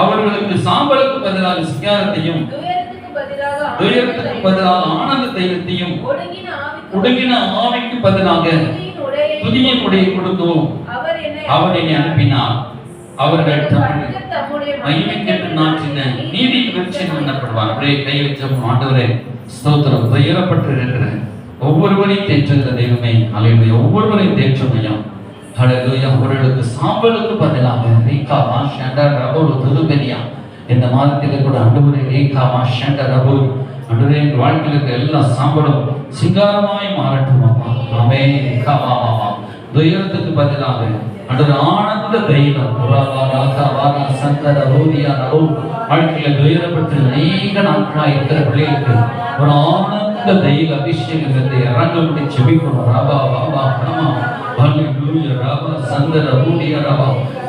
அவர்களுக்கு சாம்பலுக்கு பதிலாக சிங்காரத்தையும் துயரத்துக்கு பதிலாக ஆனந்த தைலத்தையும் ஒடுங்கின ஆவிக்கு பதிலாக துதியின் உடைய கொடுக்கவும். அவர் என்னை அனுப்பினார். அவர்கள் மகிமைக்கென்று நாட்டின நீதி விருட்சம் எண்ணப்படுவார் அப்படியே கை வச்சோம் ஆண்டவரே ஸ்தோத்திரம். துயரப்பட்டு இருக்கிற ஒவ்வொருவரையும் தேற்றுகிற தெய்வமே. அலையுடைய ஒவ்வொருவரையும் தேற்றும் ஐயா ஹalleluya அவர்களுக்கு சாம்பலுக்கு பதிலாக ரேகாமா ஷண்டர் ரபோல் துதுபெரியா இந்த மாதத்தில் கூட அன்றுவரே ரேகாமா ஷண்டர் ரபோல் அன்றுவரே எங்கள் வாழ்க்கையில் இருக்க எல்லா சாம்பலும் சிங்காரமாய் மாறட்டும் அப்பா. ஆமே ரேகாமா துயரத்துக்கு பதிலாக அன்று ஆனந்த தைலம் சந்தர ரோதியா நரோ வாழ்க்கையில துயரப்பட்டு அநேக நாட்களாக இருக்கிற பிள்ளைகளுக்கு ஒரு ஆனந்த தைல அபிஷேகத்தை இறங்கும்படி செபிக்கணும். ராபா வாபா ராமா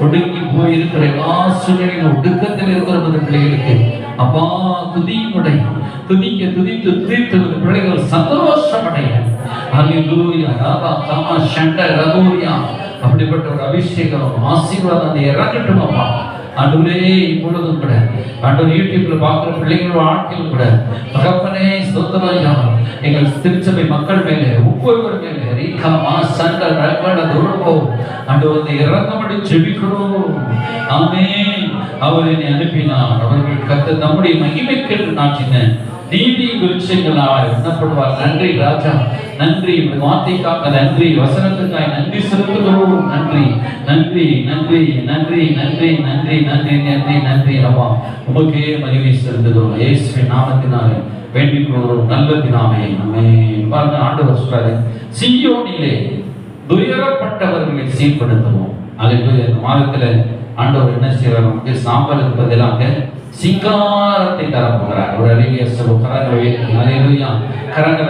ஒடுங்கி போயிருக்கிற எல்லா சூழ்நிலையும் ஒடுக்கத்தில் இருக்கிற பிள்ளைகளுக்கு அப்பா துதியுடைய துதிக்க துதித்து துதித்து பிள்ளைகள் சந்தோஷமடைய. ஹalleluya ராபா காமா ஷண்ட ரகோரியா. அப்படிப்பட்ட ஒரு அபிஷேகம் ஆசீர்வாதம் அந்த இறங்கட்டும் அப்பா. ஆண்டவரே இப்பொழுதும் கூட அன்று யூடியூப்ல பார்க்குற பிள்ளைங்களோட வாழ்க்கையிலும் கூட தகப்பனே ஸ்தோத்திரம் எங்கள் திருச்சபை மக்கள் மேலே ஒவ்வொருவர் மேலே ரீகமா மா சண்ட ரகட துருவோ ஆண்டு வந்து இறங்கமடி செபிக்கிறோம் ஆமே அவர் என்னை அனுப்பினார். அவர்கள் கத்த நம்முடைய மகிமைக்கென்று நாட்டின நீதி விருட்சங்களால் எண்ணப்படுவார். நன்றி ராஜா. நன்றி உடைய வார்த்தைக்காக நன்றி வசனத்துக்காய் நன்றி செலுத்துகிறோம். நன்றி நன்றி நன்றி நன்றி நன்றி நன்றி நன்றி நன்றி நன்றி அப்பா. உமக்கே மகிமை செலுத்துகிறோம். இயேசுவின் நாமத்தினாலே வேண்டிக் கொள்கிறோம் நல்ல தினாமே நம்மை பாருங்க ஆண்டவர் சொல்றாரு சியோனிலே துயரப்பட்டவர்களை சீர்படுத்துவோம். அதுக்கு இந்த மாதத்துல ஆண்டவர் என்ன செய்யறார் நமக்கு சாம்பலுக்கு பதிலாக சிங்காரத்தை தர போகிறார் ஒரு அழகிய சொல்லு கரங்களை அலையிலுயா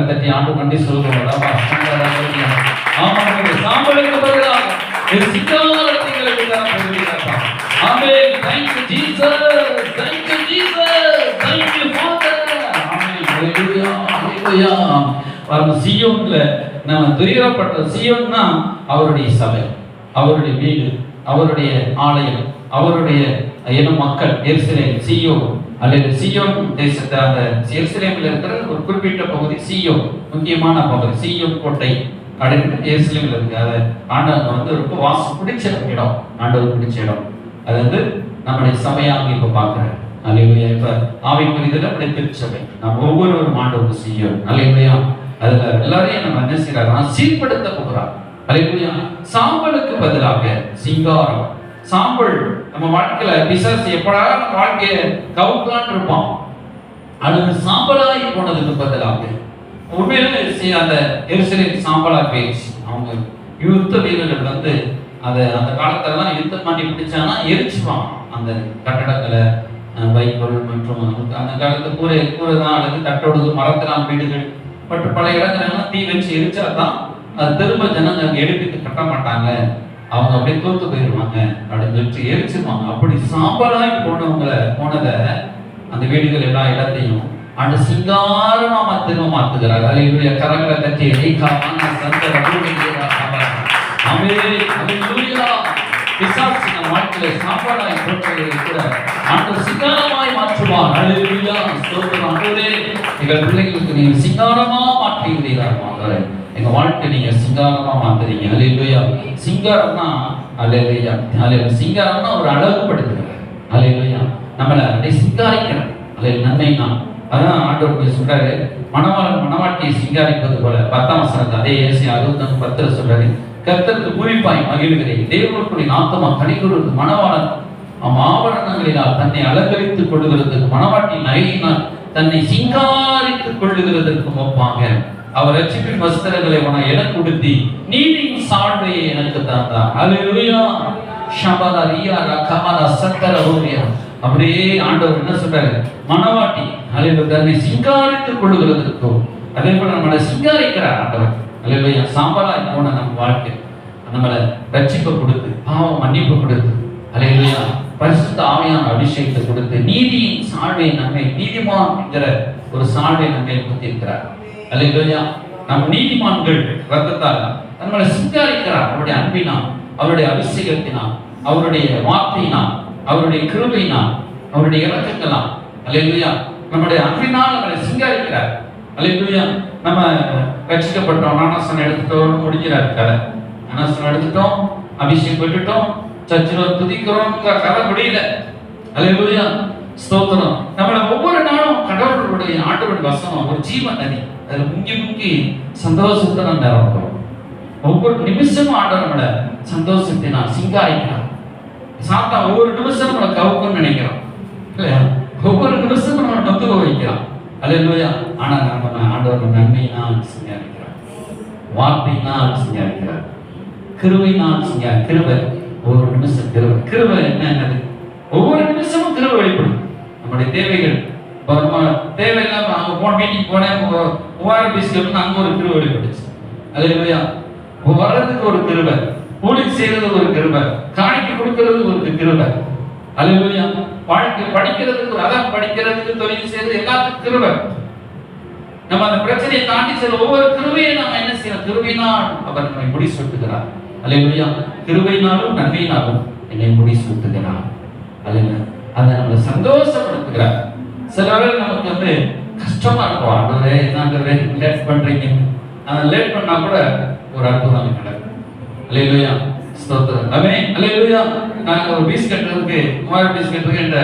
தட்டி ஆண்டு நன்றி சொல்கிறோம் ஆமாம் நம்ம துரியப்பட்ட சியோன்னா அவருடைய சபை அவருடைய வீடு அவருடைய ஆலயம் அவருடைய இனம் மக்கள் எருசலேம் சியோ அல்லது சியோன் தேசத்தை அந்த எருசலேமில் இருக்கிற ஒரு குறிப்பிட்ட பகுதி சியோ முக்கியமான பகுதி சியோன் கோட்டை. அப்படின்னு எருசலேமில் இருக்கு. அதை ஆண்டவர் வந்து ரொம்ப வாசம் பிடிச்ச இடம். ஆண்டவர் பிடிச்ச இடம். அது வந்து நம்முடைய சபையாக இப்ப பார்க்குறேன் அலையிலையா இப்ப ஆவி இதில் அப்படி திருச்சபை. நம்ம ஒவ்வொருவரும் ஆண்டவர் செய்யும் அலையிலையா அதுல எல்லாரையும் நம்ம என்ன செய்யறாங்க சீர்படுத்த போகிறார். அலையிலையா சாம்பலுக்கு பதிலாக சிங்காரம். சாம்பல். நம்ம வாழ்க்கையில பிசாசு எப்படா நம்ம வாழ்க்கைய இருப்பான். அது சாம்பலாகி போனதுக்கு பதிலாக உண்மையிலே அந்த எரிசலின் சாம்பலா போயிடுச்சு. அவங்க யுத்த வீரர்கள் வந்து அதை அந்த காலத்திலலாம் யுத்தம் பண்ணி பிடிச்சானா எரிச்சுவான் அந்த கட்டடங்களை அஹ், வைக்கோல் மற்றும் அந்த- காலத்து கூரை கூரை தான் அல்லது தட்டோடு மரத்தெல்லாம் வீடுகள். மற்றும் பல இடங்கள்லாம் தீ வச்சு எரிச்சா தான் அது திரும்ப ஜனங்க எடுப்பிட்டு எடுத்துட்டு கட்ட மாட்டாங்க. அவங்க அப்படியே தோத்து போயிடுவாங்க அப்படின்னு சொல்லிட்டு எரிச்சிருவாங்க அப்படி சாம்பலாய் போனவங்களை போனதை அந்த வீடுகள் எல்லா இடத்தையும் அந்த சிங்காரமா திரும்ப மாத்துகிறார் அலையுடைய கரங்களை தட்டி நீக்காம சந்தர அமே பிசாசு நம் வாழ்க்கையில சாப்பாடாய் போட்டதை கூட ஆண்டு சிங்காரமாய் மாற்றுவார். அழுவியா ஸ்தோத்திரம். ஆண்டவரே எங்கள் பிள்ளைகளுக்கு நீங்க சிங்காரமா மாற்றுகிறீர்கள் ஆண்டவரே எங்க வாழ்க்கை நீங்க சிங்காரமா மாத்துறீங்க அலையுயா சிங்காரம்னா அலையுயா அலையுயா சிங்காரம்னா ஒரு அழகுபடுத்துகிறார் அலையுயா நம்மள அப்படியே சிங்காரிக்கிறார் அலையில் நன்மை தான் அதான் ஆண்டவர் போய் சொல்றாரு. மணவாளன் மணவாட்டியை சிங்காரிப்பது போல பத்தாம் வசனத்தை அதே ஏசி அறுபத்தொன்று பத்தில் சொல்றாரு. கர்த்தருக்கு பூமிப்பாய் மகிழ்கிறேன். தேவனுக்குரிய நாத்தமா கணிகுறது மணவாளன் அவன் தன்னை அலங்கரித்துக் கொள்ளுகிறதுக்கு மணவாட்டி நகையினால் தன்னை சிங்காரித்துக் கொள்ளுகிறதற்கு ஒப்பாங்க. அவர் ரட்சிப்பின் வஸ்திரங்களை உன எனக்கு உடுத்தி நீதியின் சால்வையை எனக்கு தந்தார். அல்லேலூயா ஷபல ரியா ரகமல சக்கர ஓவியா அப்படியே ஆண்டவர் என்ன சொல்றாரு? மனவாட்டி அலைவர் தன்னை சிங்காரித்துக் கொள்ளுகிறதற்கோ அதே போல நம்மளை சிங்காரிக்கிறார் ஆண்டவர். அல்லேலூயா சாம்பலாய் போன நம்ம வாழ்க்கை. நம்மளை ரட்சிப்பு கொடுத்து பாவம் மன்னிப்பு கொடுத்து அலைவையா பரிசுத்த ஆமையான அபிஷேகத்தை கொடுத்து நீதியின் சாழ்வை நம்மை நீதிமான் என்கிற ஒரு சாழ்வை நம்மை கொடுத்திருக்கிறார் அலைவையா நம் நீதிமான்கள் ரத்தத்தால் நம்மளை சிங்காரிக்கிறார். அவருடைய அன்பினால் அவருடைய அபிஷேகத்தினால் அவருடைய வார்த்தையினால் அவருடைய கிருபையினால் அவருடைய இறக்கங்களால் அல்லேலூயா நம்முடைய அன்பினால் அவரை சிங்காரிக்கிறார். அல்லேலூயா நம்ம ரசிக்கப்பட்டோம் நானாசனம் எடுத்துட்டோம் முடிக்கிறார் கதை ஞானஸ்தானம் எடுத்துட்டோம் அபிஷேகம் பெற்றுட்டோம் சர்ச்சில் துதிக்கிறோம் கதை முடியல. அலையா ஸ்தோத்திரம். நம்மள ஒவ்வொரு நாளும் கடவுளுடைய ஆண்டவன் வசனம் ஒரு ஜீவன் நதி அதுல முங்கி முங்கி சந்தோஷத்தை நம்ம ஒவ்வொரு நிமிஷமும் ஆண்டவன் நம்மள சந்தோஷத்தை நான் சிங்காரிக்கிறான் சாத்தா ஒவ்வொரு நிமிஷம் நம்மளை கவுக்குன்னு நினைக்கிறோம். இல்லையா? ஒவ்வொரு நிமிஷம் நம்ம நொந்து வைக்கிறான் இல்லையா ஆனா நம்ம ஆண்டவர் நன்மையினால் சிங்காரிக்கிறார். வார்த்தையினால் சிங்காரிக்கிறார். நான் சிங்கா கிருவை ஒவ்வொரு நிமிஷம் கிருவை கிருவை என்னது? ஒவ்வொரு நிமிஷமும் கிருவை வெளிப்படும். நம்முடைய தேவைகள் தேவையில்லாம அங்க போன மீட்டிங் போனேன் மூ- அங்க ஒரு கிருபை வெளிப்பட்டுச்சு இல்லையா வர்றதுக்கு ஒரு கிருவை கூலி செய்யறது ஒரு கிருபை. காணிக்கை கொடுக்கிறது ஒரு கிருபை. அல்லேலூயா வாழ்க்கை படிக்கிறதுக்கு அதான் படிக்கிறதுக்கு தொழில் செய்யறது எல்லாத்துக்கும் கிருபை. நம்ம அந்த பிரச்சனையை தாண்டி செல்ல ஒவ்வொரு திருவையும் நம்ம என்ன செய்யணும் கிருபையினால் அவர் நம்மை முடி சுட்டுகிறார். அல்லேலூயா கிருபையினாலும் நன்மையினாலும் என்னை முடி சுட்டுகிறார். அல்ல அதை நம்மளை சந்தோஷப்படுத்துகிறார். சில நமக்கு வந்து கஷ்டமா இருக்கும். ஆண்டவரே என்னன்றவரே லேட் பண்றீங்க. அதை லேட் பண்ணா கூட ஒரு அற்புதம் நடக்கும். அலையிலுயா ஸ்தோத்திரம். அமே அலையிலுயா. நாங்க ஒரு பீஸ் கட்டுறதுக்கு மூவாயிரம் பீஸ் கட்டுறதுக்கு என்ற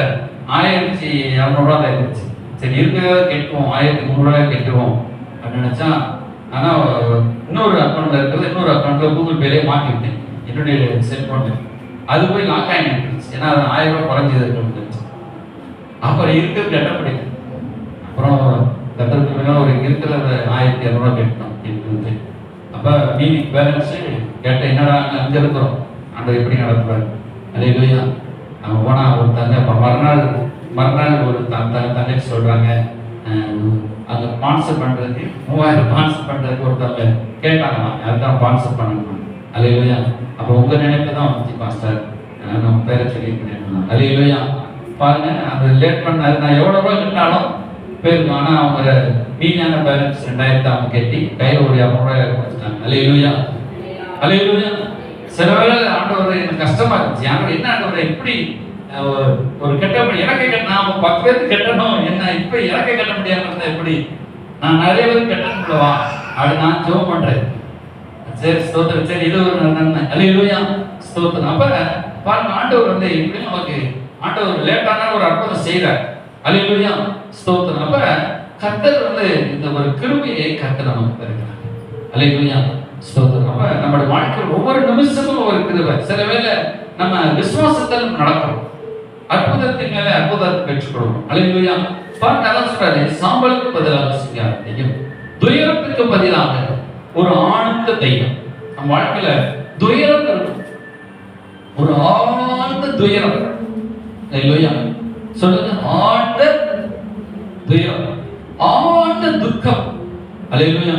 ஆயிரத்தி இரநூறுவா தான் இருந்துச்சு. சரி இருக்கிறத கேட்போம் ஆயிரத்தி முந்நூறுவா கட்டுவோம் அப்படின்னு நினச்சா ஆனால் இன்னொரு அக்கௌண்ட்ல இருக்கிறது இன்னொரு அக்கௌண்ட்ல கூகுள் பேலே மாட்டிவிட்டேன் என்னுடைய செல்போன்ல அது போய் லாக் ஆகி நின்றுச்சு. ஏன்னா அது ஆயிரம் ரூபாய் குறைஞ்சது இருந்துச்சு அப்புறம் இருக்கிறது கட்ட முடியல அப்புறம் கட்டறதுக்கு ஒரு இருக்கிறத ஆயிரத்தி இரநூறுவா கட்டணும் இருக்கு அப்போ மீனிங் பேலன்ஸு கேட்ட என்னடா அறிஞ்சிருக்கிறோம் அந்த இருக்கிறோம் எப்படி நடத்துவார்? அலையிலையா நம்ம போனால் ஒரு தந்தை அப்போ மறுநாள் மறுநாள் ஒரு தந்தை தங்கச்சி சொல்றாங்க அஹ், அங்க ஸ்பான்சர் பண்ணுறதுக்கு மூவாயிரம் ஸ்பான்சர் பண்றதுக்கு ஒருத்தவங்க கேட்டாங்களாம் அதுதான் ஸ்பான்சர் பண்ணணும்? அது இல்லையா அப்போ உங்கள் நினைப்பு தான் வந்துச்சு பாஸ்டர் நம்ம பேரை சொல்லியிருக்கேன் இல்லையா பாருங்க அந்த லேட் பண்ண நான் எவ்வளோ ரூபாய் போயிருக்கோம். ஆனால் அவங்க மீதியான பேலன்ஸ் ரெண்டாயிரத்தி கட்டி கையில் ஒரு கொடுத்துட்டாங்க. அலையிலுயா அலையிலுயா சில வேளை ஆண்டவர் எனக்கு கஷ்டமா இருந்துச்சு. ஆண்டவர் என்ன ஆண்டவர் எப்படி ஒரு- ஒரு கெட்ட எனக்கு கட்ட நாம பத்து பேருக்கு கட்டணும். என்ன இப்ப எனக்கு கட்ட முடியாம இருந்தா எப்படி? நான் நிறைய பேருக்கு கட்டணும்லவா அப்படி நான் ஜெபம் பண்றேன். சரி ஸ்தோத்திரம். சரி இது ஒரு நன்மை. அலையிலுயா ஸ்தோத்திரம். அப்ப பாருங்க ஆண்டவர் வந்து எப்படி நமக்கு ஆண்டவர் லேட்டான ஒரு அற்புதம் செய்யறார் அலையிலுயா ஸ்தோத்திரம். அப்ப கத்தர் வந்து இந்த ஒரு கிருமையை கர்த்தர் நமக்கு தருகிறார். அலையிலுயா. ஸ்தோத்திரம். அப்ப வாழ்க்கையில் ஒவ்வொரு நிமிஷமும் ஒரு கிருவை சில வேலை நம்ம விசுவாசத்தில் நடக்கிறோம் அற்புதத்தின் மேலே அற்புதத்தை பெற்றுக்கொள்வோம். அலையிலுயா. பாருங்க அதான் சொல்றாரு சாம்பலுக்கு பதிலாக சிங்காரத்தையும் துயரத்துக்கு பதிலாக ஒரு ஆழ்ந்த தெய்வம். நம்ம வாழ்க்கையில துயரம் இருக்கும். ஒரு ஆழ்ந்த துயரம். சொல்லுங்க ஆழ்ந்த துயரம். ஆழ்ந்த துக்கம். அல்லேலூயா.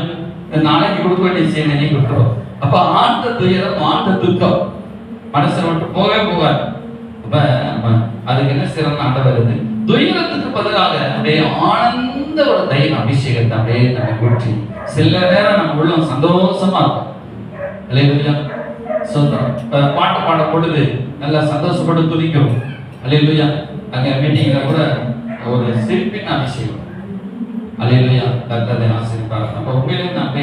நாளைக்கு கொடுக்க வேண்டிய செய்ய நீ கொடுக்கிறோம் அப்ப ஆழ்ந்த துயரம் ஆழ்ந்த துக்கம். மனசுல மட்டும் போகவே போகாது. அப்ப அதுக்கு என்ன சிறந்த ஆண்ட வருது துயரத்துக்கு பதிலாக அப்படியே ஆனந்த ஒரு தைரியம் அபிஷேகத்தை அப்படியே நம்ம ஊற்றி சில நேரம் நம்ம உள்ளம் சந்தோஷமா இருக்கும். அல்லேலூயா. சொல்றோம் பாட்டு பாட பொழுது நல்லா சந்தோஷப்பட்டு துதிக்கும். அல்லேலூயா. அங்க மீட்டிங்ல கூட ஒரு சிரிப்பின் அபிஷேகம். அல்லேலூயா கர்த்தரை ஆசீர்வாதம் நம்ம உண்மையிலே நம்ம